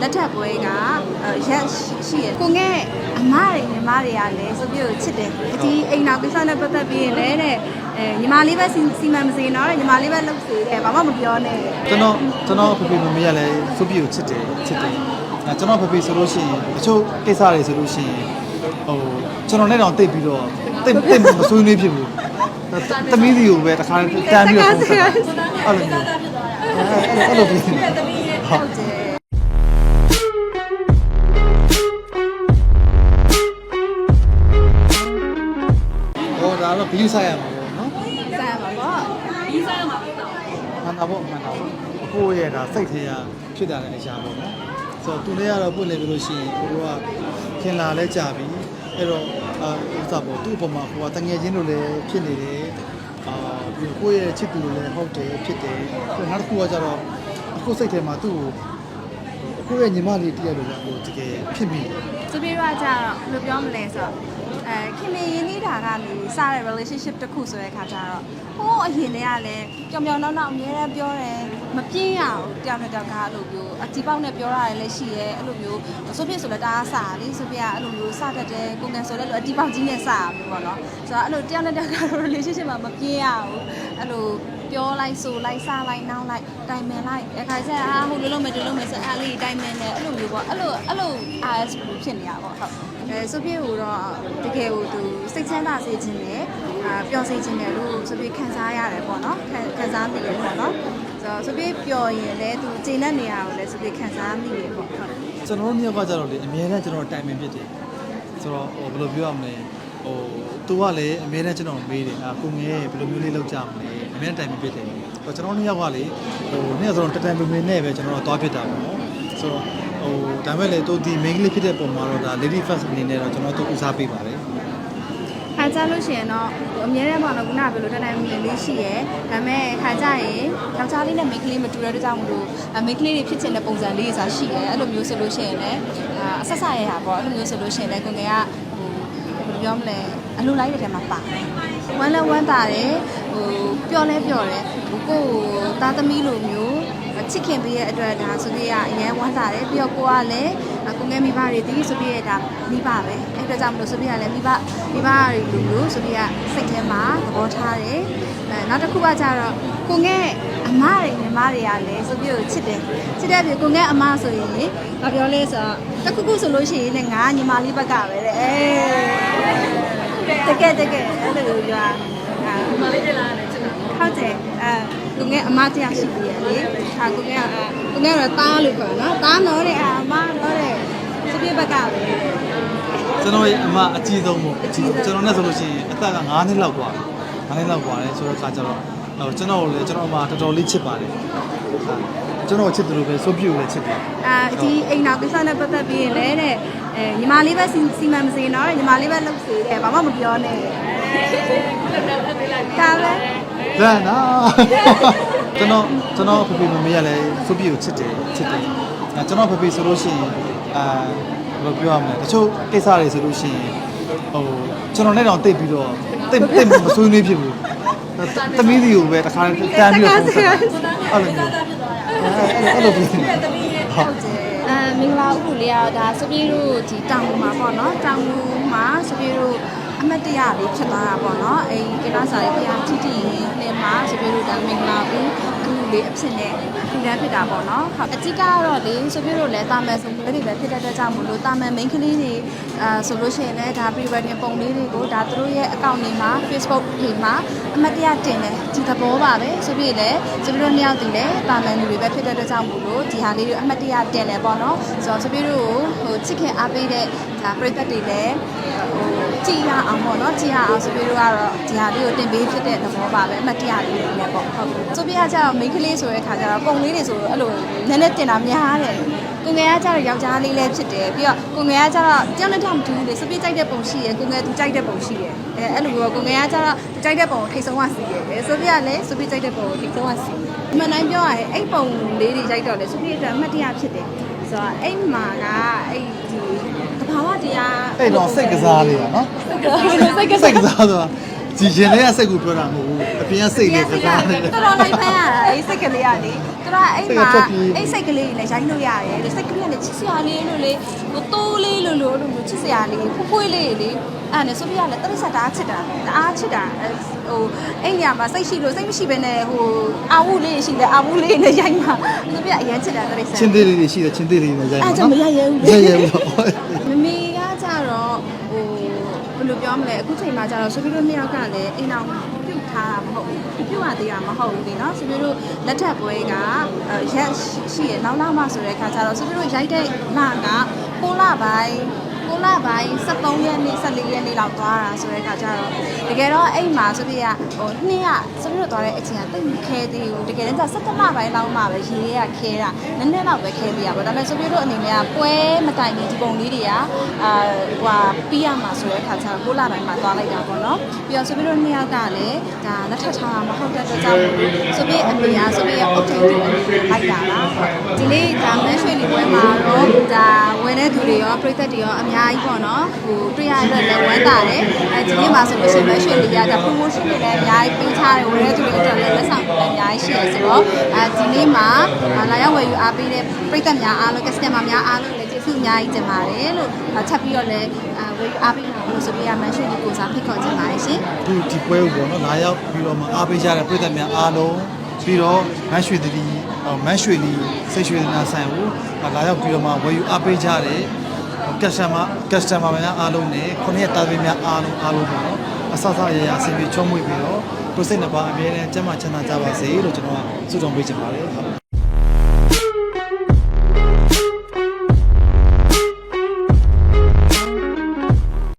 လက်ထပ်ပွဲကအဲရက်ရှိရကိုငဲ့အမတွေညီမတွေကလည်းဆိုပြီးတော့ချစ်တယ်ဒီအိမ်နောက်ကိစ္စနဲ့ပတ်သက်ပြီးရင်လည်းတဲ့အဲညီမလေးပဲစီစီမံမစေနော်တဲ့ညီမလေးပဲလုပ်စေတယ်ဘာမှမပြောနဲ့ကျွန်တော်ကျွန်တော်ဖေဖေမမေကလည်းစုပ်ပြကိုချစ်တယ်ချစ်တယ်အဲကျွန်တော်ဖေဖေဆိုလို့ရှိရင်တချို့ကိစ္စတွေဆိုလို့ရှိရင်ဟိုကျွန်တော်နဲ့တောင်တိတ်ပြီးတော့တိတ်တိတ်မဆွေးနွေးဖြစ်ဘူးသမီးစီကိုပဲတခါတန်းပြီးတော့ပုံစံအဲ့လိုမျိုးအဲ့လိုပြီးဟုတ်ဟုတ်တယ် ယူဆိုင်ရမှာပေါ့နော်စားပါပေါ့မှန်တာပေါ့မှန်တာပေါ့အကိုရဲ့ဒါစိတ်ထဲရဖြစ်တာလည်းအရာပေါ့နော်ဆိုတော့သူနဲ့ကတော့ပွင့်လေပြလို့ရှိရင်ကိုတို့ကခင်လာလဲကြာပြီအဲ့တော့အာဥစ္စာပေါ့သူ့အပေါ်မှာဟိုကတငယ်ချင်းတို့လည်းဖြစ်နေတယ်အာပြီးကိုယ့်ရဲ့ချစ်သူတို့လည်းဟုတ်တယ်ဖြစ်တယ်ပြီးနောက်တစ်ခုကကျတော့အခုစိတ်ထဲမှာသူ့ကိုကိုယ့်ရဲ့ညီမလေးတည့်ရလို့လည်းဟိုတကယ်ဖြစ်မိတယ်သူပြေတော့ကြတော့ဘယ်လိုပြောမလဲဆိုတော့ အဲခင်မင်းရင်းနေတာကနေစတဲ့ relationship တစ်ခုဆိုတဲ့ခါကျတော့ဟိုးအရင်တည်းကလည်းကြောင်ကြောင်နောက်နောက်အများအားပြောတယ်မပြင်းရအောင်တယောက်နဲ့တယောက်ကအဲ့လိုမျိုးအတီပေါက်နဲ့ပြောရတယ်လည်းရှိရဲအဲ့လိုမျိုးဆိုဖြစ်ဆိုလည်းတအားစားလေဆိုပြအဲ့လိုမျိုးစတတ်တယ်ကိုကန်ဆိုလည်းလိုအတီပေါက်ကြီးနဲ့စားရမျိုးပေါ့နော်ဆိုတော့အဲ့လိုတယောက်နဲ့တယောက်ကတော့ relationship မှာမပြင်းရအောင်အဲ့လို ပြောလိုက်ဆိုလိုက်စားလိုက်နောက်လိုက်တိုင်ပင်လိုက်အခါကျရင်အာဟိုလိုလိုမယ်ဒီလိုမယ်ဆိုအားလေးတိုင်ပင်တယ်အဲ့လိုမျိုးပေါ့အဲ့လိုအဲ့လို RS ဖြစ်နေရပါတော့ဟုတ်အဲဆိုပြကိုတော့တကယ်ကိုသူစိတ်ချမ်းသာစေခြင်းနဲ့အာပျော်စေခြင်းနဲ့လို့ဆိုပြခံစားရတယ်ပေါ့နော်ခံခံစားမိတယ်ပေါ့နော်ဆိုတော့ဆိုပြပျော်ရင်လည်းသူချိန်တဲ့နေရာကိုလည်းဆိုပြခံစားမိတယ်ပေါ့ဟုတ်ကျွန်တော်တို့မြောက်ကကြတော့လေအများနဲ့ကျွန်တော်တိုင်ပင်ဖြစ်တယ်ဆိုတော့ဟိုဘယ်လိုပြောရမလဲဟိုသူကလည်းအများနဲ့ကျွန်တော်မေးတယ်အာကိုငယ်ဘယ်လိုမျိုးလေးလုပ်ကြမလဲ အများနဲ့တိုင်ပင်ဖြစ်တယ်ဆိုတော့ကျွန်တော်နှစ်ယောက်ကလေဟိုနှစ်ယောက်ဆိုတော့တတိုင်ပင်ပင်နဲ့ပဲကျွန်တော်တို့သွားဖြစ်တာပေါ့နော်ဆိုတော့ဟိုဒါမဲ့လေသူဒီ main လေးဖြစ်တဲ့ပုံမှာတော့ဒါ lady first အနေနဲ့တော့ကျွန်တော်တို့ဦးစားပေးပါတယ်ခါကြလို့ရှိရင်တော့ဟိုအများနဲ့ပေါ့နော်ခုနကဘယ်လိုတတိုင်းမြင်လေးရှိရဲဒါပေမဲ့ခါကြရင်ယောက်ျားလေးနဲ့မိန်းကလေးမတူတဲ့အတွက်ကြောင့်မလို့အမိန်းကလေးတွေဖြစ်ချင်တဲ့ပုံစံလေးတွေဆိုတာရှိရဲအဲ့လိုမျိုးဆိုလို့ရှိရင်လည်းအာအဆက်ဆက်ရရပေါ့အဲ့လိုမျိုးဆိုလို့ရှိရင်လည်းကိုငယ်ကဟိုဘယ်လို ပြောမလဲအလိုလိုက်တဲ့ထဲမှာပါတယ်ဝမ်းလဲဝမ်းတာတယ်ဟိုပျော်လဲပျော်တယ်ဟိုကိုယ့်ကိုသားသမီးလိုမျိုးချစ်ခင်ပေးရဲ့အတွက်ဒါဆိုပြီးကအရင်ဝမ်းတာတယ်ပြီးတော့ကိုကလည်းကိုငယ်မိဘတွေဒီဆိုပြီးရတာမိဘပဲအဲ့အတွက်ကြောင့်မလို့ဆိုပြီးကလည်းမိဘမိဘတွေလိုမျိုးဆိုပြီးကစိတ်ထဲမှာသဘောထားတယ်အဲနောက်တစ်ခုကကြတော့ကိုငယ်အမတွေညီမတွေကလည်းဆိုပြီးကိုချစ်တယ်ချစ်တဲ့ပြေကိုငယ်အမဆိုရင်ဘာပြောလဲဆိုတော့တစ်ခုခုဆိုလို့ရှိရင်လည်းငါညီမလေးဘက်ကပဲတဲ့အဲ တကယ်တကယ်အဲ့လိုပြောတာညီမလေးတက်လာတယ်ချစ်တာဟုတ်တယ်အဲကိုငယ်အမတရားရှိပြီလေဟာကိုငယ်ကကိုငယ်ကတော့တားလို့ခေါ်နော်တားတော့တဲ့အမတော့တဲ့ဆိုပြီးဘက်ကပဲ ကျွန်တော်ရဲ့အမအကြီးဆုံးပေါ့အကြီးဆုံးကျွန်တော်နဲ့ဆိုလို့ရှိရင်အသက်က9နှစ်လောက်กว่า9နှစ်လောက်กว่าတယ်ဆိုတော့ခါကျတော့ဟိုကျွန်တော်ကိုလည်းကျွန်တော်အမတော်တော်လေးချစ်ပါတယ် ကျွန်တော်ချစ်တယ်လို့ပဲစိုးပြူလည်းချစ်တယ်အာဒီအိမ်နောက်ကိစ္စနဲ့ပတ်သက်ပြီးရင်လည်းတဲ့အဲညီမလေးပဲစီစီမံမစေနော်တဲ့ညီမလေးပဲလုပ်စေတယ်ဘာမှမပြောနဲ့ဒါပဲဗန်နာကျွန်တော်ကျွန်တော်ဖေဖေမမေကလည်းစိုးပြူကိုချစ်တယ်ချစ်တယ်အဲကျွန်တော်ဖေဖေဆိုလို့ရှိရင်အာဘယ်လိုပြောရမလဲတချို့ကိစ္စတွေဆိုလို့ရှိရင်ဟိုကျွန်တော်နဲ့တောင်တိတ်ပြီးတော့တိတ်တိတ်မဆွေးနွေးဖြစ်ဘူးသမီးစီကိုပဲတခါတန်းပြီးတော့ပုံစံအဲ့လိုမျိုး အဲ့လိုပြီးဟုတ်ဟုတ်တယ်အဲမင်္ဂလာဥပလေးကဒါစပီးတို့ဒီတောင်ငူမှာပေါ့နော်တောင်ငူမှာစပီးတို့အမတ်တရလေးဖြစ်သွားတာပေါ့နော်အဲကိလာစာရေးဖျားတီတီနဲ့မှာစပီးတို့ဒါမင်္ဂလာဥ အခုလေးအဖြစ်နဲ့ဒီလမ်းဖြစ်တာပေါ့နော်ဟုတ်အတိကကတော့လေစပီးတို့လည်းတာမန်စုံလေးတွေပဲဖြစ်တဲ့အတွက်ကြောင့်မလို့တာမန် main ကလေးတွေအာဆိုလို့ရှိရင်လည်းဒါ pre-wedding ပုံလေးတွေကိုဒါသူတို့ရဲ့ account တွေမှာ Facebook page မှာအမတ်တရတင်တယ်ဒီသဘောပါပဲဆိုပြီးလေစပီးတို့နှစ်ယောက်တည်လဲတာမန်လူတွေပဲဖြစ်တဲ့အတွက်ကြောင့်မလို့ဒီဟာလေးတွေအမတ်တရတင်တယ်ပေါ့နော်ဆိုတော့စပီးတို့ကိုဟိုချစ်ခင်အားပေးတဲ့ဒါပရိသတ်တွေလည်းဟိုကြည်ရအောင်ပေါ့နော်ကြည်ရအောင်စပီးတို့ကတော့ဒီဟာလေးကိုတင်ပေးဖြစ်တဲ့သဘောပါပဲအမတ်တရလေးတွေလည်းပေါ့ဟုတ်ဆိုပြီးကကျတော့ main ကလေးဆိုတဲ့ခါကျတော့ပုံလေးတွေဆိုအဲ့လိုနည်းနည်းတင်တာများတယ်ကိုငယ်ကကျတော့ယောက်ျားလေးလည်းဖြစ်တယ်ပြီးတော့ကိုငယ်ကကျတော့တယောက်နဲ့တယောက်မတူဘူးလေစပီးကြိုက်တဲ့ပုံရှိရယ်ကိုငယ်သူကြိုက်တဲ့ပုံရှိရယ်အဲအဲ့လိုပေါ့ကိုငယ်ကကျတော့သူကြိုက်တဲ့ပုံကိုထိတ်ဆုံးကစီရယ်အဲဆိုပြီးကလည်းစပီးကြိုက်တဲ့ပုံကိုထိတ်ဆုံးကစီအမှန်တိုင်းပြောရရင်အဲ့ပုံလေးတွေကြိုက်တော့လေစပီးအတွက်အမှတ်တရဖြစ်တယ်ဆိုတော့အဲ့မှာကအဲ့ဒီတဘာဝတရားအဲ့တော့စိတ်ကစားလေးပါနော်စိတ်ကစိတ်ကစားဆိုတာ ကြည်ရှင်တဲ့စိတ်ကိုပြောတာမဟုတ်ဘူးအပြင်ကစိတ်လေးကစားနေတယ် တော်တော်လိုက်ဖမ်းရတာအဲ့စိတ်ကလေးကလေတော်တော်အဲ့မှာစိတ်ကထွက်ပြေးအဲ့စိတ်ကလေးကြီးလည်းရိုင်းလို့ရတယ်လေစိတ်ကလေးကလည်းချစ်စရာလေးလို့လေဟိုတိုးလေးလို့လို့လို့မျိုးချစ်စရာလေးဖွဖွေးလေးလေအဲ့နဲ့ဆိုဖီကလည်းတရဆက်တားချစ်တာတအားချစ်တာအဲ့ဟိုအဲ့ညမှာစိတ်ရှိလို့စိတ်မရှိဘဲနဲ့ဟိုအာဝုလေးရှိတယ်အာဝုလေးနဲ့ရိုင်းမှာဆိုဖီကအရင်ချစ်တာတရဆက်ချင်းသေးလေးတွေရှိတယ်ချင်းသေးလေးတွေနဲ့ရိုက်အဲ့မှာကြောင့်မရရဲဘူးမရရဲဘူးတော့မမေကကြတော့ဟို ဘယ်လိုပြောမလဲအခုချိန်မှာကြတော့ဆိုပြီးတော့နှစ်ယောက်ကလည်းအိမ်အောင်ပြုတ်ထားတာမဟုတ်ဘူးပြုတ်ရသေးတာမဟုတ်ဘူးလေနော်ဆိုပြီးတော့လက်ထပ်ပွဲကအဲရက်ရှိရနောက်နောက်မှဆိုတဲ့အခါကျတော့ဆိုပြီးတော့ရိုက်တဲ့လက6လပိုင်း 6လပိုင်း73ရက်နေ့14ရက်နေ့လောက်သွားတာဆိုတဲ့အခါကျတော့တကယ်တော့အိမ်မှာဆိုပြီးကဟိုနှစ်ရဆိုပြီးတော့သွားတဲ့အချိန်ကတိတ်မခဲသေးဘူးတကယ်တော့17လပိုင်းလောက်မှပဲရေရခဲတာနည်းနည်းတော့ပဲခဲသေးရပါဒါပေမဲ့ဆိုပြီးတော့အနေနဲ့ကပွဲမတိုင်ခင်ဒီပုံလေးတွေကအာဟိုပြီးရမှာဆိုတဲ့အခါကျတော့6လပိုင်းမှာသွားလိုက်တာပေါ့နော်ပြီးတော့ဆိုပြီးတော့နှစ်ယောက်ကလည်းဒါလက်ထပ်ထားတာမဟုတ်တဲ့အတွက်ကြောင့်ဆိုပြီးအမေအားဆိုပြီးအုတ်ထိန်တူလိုက်တာလားဒီနေ့ဒါမန်းရွှေလီပွဲမှာတော့ဒါဝင်တဲ့သူတွေရောပြည်သက်တွေရောအများကြီးပေါ့နော်ဟိုတွေ့ရတဲ့လည်းဝမ်းသာတယ်အဲဒီနေ့မှာဆိုလို့ရှိရင်မန်းရွှေလီကဒါ promotion တွေလည်းအများကြီးပေးထားတယ်ဝင်တဲ့သူတွေအတွက်လည်းလက်ဆောင်တွေလည်းအများကြီးရှိတယ်ဆိုတော့အဲဒီနေ့မှာလာရောက်ဝယ်ယူအားပေးတဲ့ပြည်သက်များအားလုံး customer များအားလုံးလည်းကျေးဇူးအများကြီးတင်ပါတယ်လို့ချက်ပြီးတော့လည်းဝယ်ယူအားပေးတာလို့ဆိုပြီးရမန်းရွှေလီကိုစားဖိတ်ခေါ်ချင်ပါတယ်ရှင်ဒီဒီပွဲကိုပေါ့နော်လာရောက်ပြီးတော့မှအားပေးကြတဲ့ပြည်သက်များအားလုံးပြီးတော့မန်းရွှေတလီမန်းရွှေလီစိတ်ရွှေနာဆိုင်ကိုလာရောက်ပြီးတော့မှဝယ်ယူအားပေးကြတဲ့ customer customer များအားလုံးနဲ့ခုနှစ်ရက်တာသမီများအားလုံးအားလုံးပေါ့နော်အဆအဆရရအစီအပြေချုံးမွေ့ပြီးတော့ကိုယ်စိတ်နှစ်ပါးအမြဲတမ်းကျန်းမာချမ်းသာကြပါစေလို့ကျွန်တော်ကဆုတောင်းပေးချင်ပါတယ်ဟုတ်